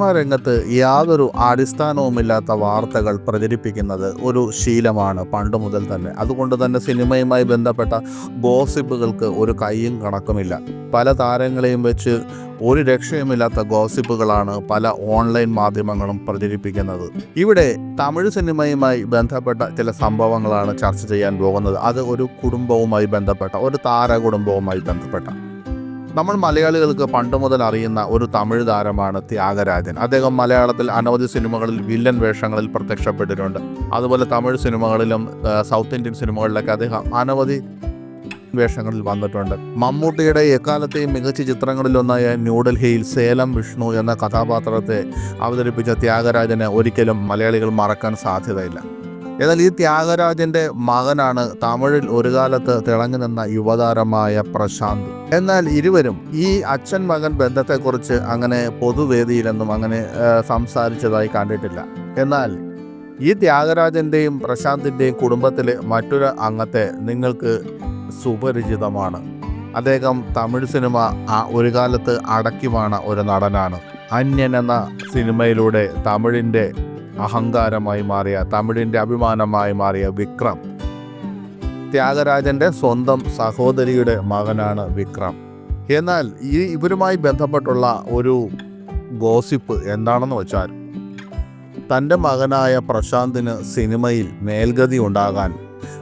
Cinema രംഗത്ത് യാതൊരു അടിസ്ഥാനവുമില്ലാത്ത വാർത്തകൾ പ്രചരിപ്പിക്കുന്നത് ഒരു ശീലമാണ് പണ്ട് മുതൽ തന്നെ. അതുകൊണ്ട് തന്നെ സിനിമയുമായി ബന്ധപ്പെട്ട ഗോസിപ്പുകൾക്ക് ഒരു കൈയും കണക്കുമില്ല. പല താരങ്ങളെയും വെച്ച് ഒരു രക്ഷയുമില്ലാത്ത ഗോസിപ്പുകളാണ് പല ഓൺലൈൻ മാധ്യമങ്ങളും പ്രചരിപ്പിക്കുന്നത്. ഇവിടെ തമിഴ് സിനിമയുമായി ബന്ധപ്പെട്ട ചില സംഭവങ്ങളാണ് ചർച്ച ചെയ്യാൻ പോകുന്നത്. അത് ഒരു കുടുംബവുമായി ബന്ധപ്പെട്ട ഒരു താര കുടുംബവുമായി ബന്ധപ്പെട്ട. നമ്മൾ മലയാളികൾക്ക് പണ്ട് മുതൽ അറിയുന്ന ഒരു തമിഴ് താരമാണ് ത്യാഗരാജൻ. അദ്ദേഹം മലയാളത്തിൽ അനവധി സിനിമകളിൽ വില്ലൻ വേഷങ്ങളിൽ പ്രത്യക്ഷപ്പെട്ടിട്ടുണ്ട്. അതുപോലെ തമിഴ് സിനിമകളിലും സൗത്ത് ഇന്ത്യൻ സിനിമകളിലൊക്കെ അദ്ദേഹം അനവധി വേഷങ്ങളിൽ വന്നിട്ടുണ്ട്. മമ്മൂട്ടിയുടെ എക്കാലത്തെയും മികച്ച ചിത്രങ്ങളിലൊന്നായ ന്യൂഡൽഹിയിൽ സേലം വിഷ്ണു എന്ന കഥാപാത്രത്തെ അവതരിപ്പിച്ച ത്യാഗരാജനെ ഒരിക്കലും മലയാളികൾ മറക്കാൻ സാധ്യതയില്ല. എന്നാൽ ഈ ത്യാഗരാജന്റെ മകനാണ് തമിഴിൽ ഒരു കാലത്ത് തിളങ്ങി നിന്ന യുവതാരമായ പ്രശാന്ത്. എന്നാൽ ഇരുവരും ഈ അച്ഛൻ മകൻ ബന്ധത്തെക്കുറിച്ച് അങ്ങനെ പൊതുവേദിയിലൊന്നും അങ്ങനെ സംസാരിച്ചതായി കണ്ടിട്ടില്ല. എന്നാൽ ഈ ത്യാഗരാജന്റെയും പ്രശാന്തിന്റെയും കുടുംബത്തിലെ മറ്റൊരു അംഗത്തെ നിങ്ങൾക്ക് സുപരിചിതമാണ്. അദ്ദേഹം തമിഴ് സിനിമ ആ ഒരു കാലത്ത് അടക്കിവാണ ഒരു നടനാണ്. അന്യൻ എന്ന സിനിമയിലൂടെ തമിഴിന്റെ അഹങ്കാരമായി മാറിയ തമിഴിന്റെ അഭിമാനമായി മാറിയ വിക്രം. ത്യാഗരാജന്റെ സ്വന്തം സഹോദരിയുടെ മകനാണ് വിക്രം. എന്നാൽ ഈ ഇവരുമായി ബന്ധപ്പെട്ടുള്ള ഒരു ഗോസിപ്പ് എന്താണെന്ന് വെച്ചാൽ തന്റെ മകനായ പ്രശാന്തിന് സിനിമയിൽ മേൽഗതി ഉണ്ടാകാൻ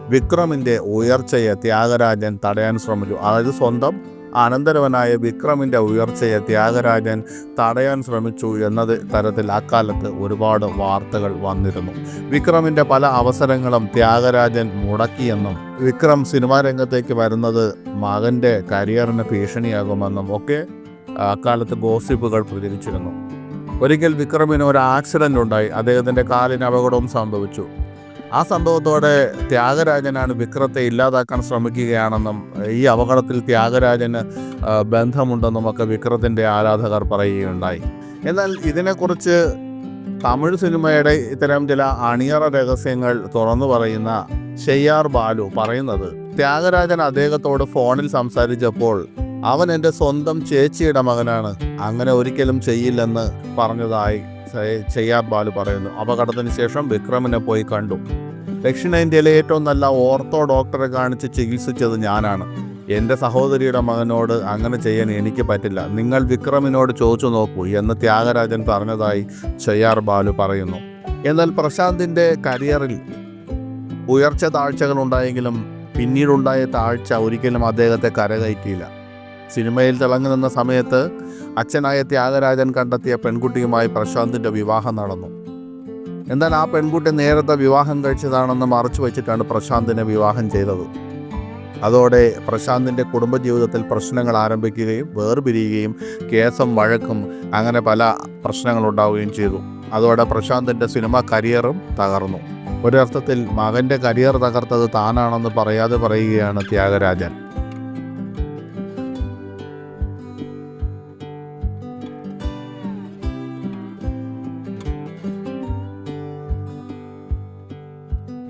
വിക്രമിന്റെ ഉയർച്ചയെ ത്യാഗരാജൻ തടയാൻ ശ്രമിച്ചു. അതായത് സ്വന്തം അനന്തരവനായ വിക്രമിന്റെ ഉയർച്ചയെ ത്യാഗരാജൻ തടയാൻ ശ്രമിച്ചു എന്നത് തരത്തിൽ അക്കാലത്ത് ഒരുപാട് വാർത്തകൾ വന്നിരുന്നു. വിക്രമിന്റെ പല അവസരങ്ങളും ത്യാഗരാജൻ മുടക്കിയെന്നും വിക്രം സിനിമാ രംഗത്തേക്ക് വരുന്നത് മകന്റെ കരിയറിന് ഭീഷണിയാകുമെന്നും ഒക്കെ അക്കാലത്ത് ഗോസിപ്പുകൾ പ്രചരിച്ചിരുന്നു. ഒരിക്കൽ വിക്രമിന് ഒരു ആക്സിഡന്റ് ഉണ്ടായി. അദ്ദേഹത്തിന്റെ കാലിന് അപകടവും സംഭവിച്ചു. ആ സംഭവത്തോടെ ത്യാഗരാജനാണ് വിക്രത്തെ ഇല്ലാതാക്കാൻ ശ്രമിക്കുകയാണെന്നും ഈ അപകടത്തിൽ ത്യാഗരാജന് ബന്ധമുണ്ടെന്നും ഒക്കെ വിക്രത്തിന്റെ ആരാധകർ പറയുകയുണ്ടായി. എന്നാൽ ഇതിനെക്കുറിച്ച് തമിഴ് സിനിമയുടെ ഇത്തരം ചില അണിയറ രഹസ്യങ്ങൾ തുറന്നു പറയുന്ന ഷെയ്യാർ ബാലു പറയുന്നത് ത്യാഗരാജൻ അദ്ദേഹത്തോട് ഫോണിൽ സംസാരിച്ചപ്പോൾ അവൻ എന്റെ സ്വന്തം ചേച്ചിയുടെ മകനാണ്. അങ്ങനെ ഒരിക്കലും ചെയ്യില്ലെന്ന് പറഞ്ഞതായി ചെയ്യാ ബാലു പറയുന്നു. അപകടത്തിന് ശേഷം വിക്രമിനെ പോയി കണ്ടു. ദക്ഷിണേന്ത്യയിലെ ഏറ്റവും നല്ല ഓർത്തോ ഡോക്ടറെ കാണിച്ച് ചികിത്സിച്ചത് ഞാനാണ്. എന്റെ സഹോദരിയുടെ മകനോട് അങ്ങനെ ചെയ്യാൻ എനിക്ക് പറ്റില്ല. നിങ്ങൾ വിക്രമിനോട് ചോദിച്ചു നോക്കൂ എന്ന് ത്യാഗരാജൻ പറഞ്ഞതായി ചെയ്യാർ ബാലു പറയുന്നു. എന്നാൽ പ്രശാന്തിന്റെ കരിയറിൽ ഉയർച്ച താഴ്ചകൾ ഉണ്ടായെങ്കിലും പിന്നീടുണ്ടായ താഴ്ച ഒരിക്കലും അദ്ദേഹത്തെ കരകയറ്റിയില്ല. സിനിമയിൽ തിളങ്ങി നിന്ന സമയത്ത് അച്ഛനായ ത്യാഗരാജൻ കണ്ടെത്തിയ പെൺകുട്ടിയുമായി പ്രശാന്തിന്റെ വിവാഹം നടന്നു. എന്നാൽ ആ പെൺകുട്ടി നേരത്തെ വിവാഹം കഴിച്ചതാണെന്ന് മറച്ചു വെച്ചിട്ടാണ് പ്രശാന്തിനെ വിവാഹം ചെയ്തത്. അതോടെ പ്രശാന്തിന്റെ കുടുംബജീവിതത്തിൽ പ്രശ്നങ്ങൾ ആരംഭിക്കുകയും വേർപിരിയുകയും കേസും വഴക്കും അങ്ങനെ പല പ്രശ്നങ്ങളുണ്ടാവുകയും ചെയ്തു. അതോടെ പ്രശാന്തിന്റെ സിനിമ കരിയറും തകർന്നു. ഒരർത്ഥത്തിൽ മകന്റെ കരിയർ തകർത്തത് താനാണെന്ന് പറയാതെ പറയുകയാണ് ത്യാഗരാജൻ.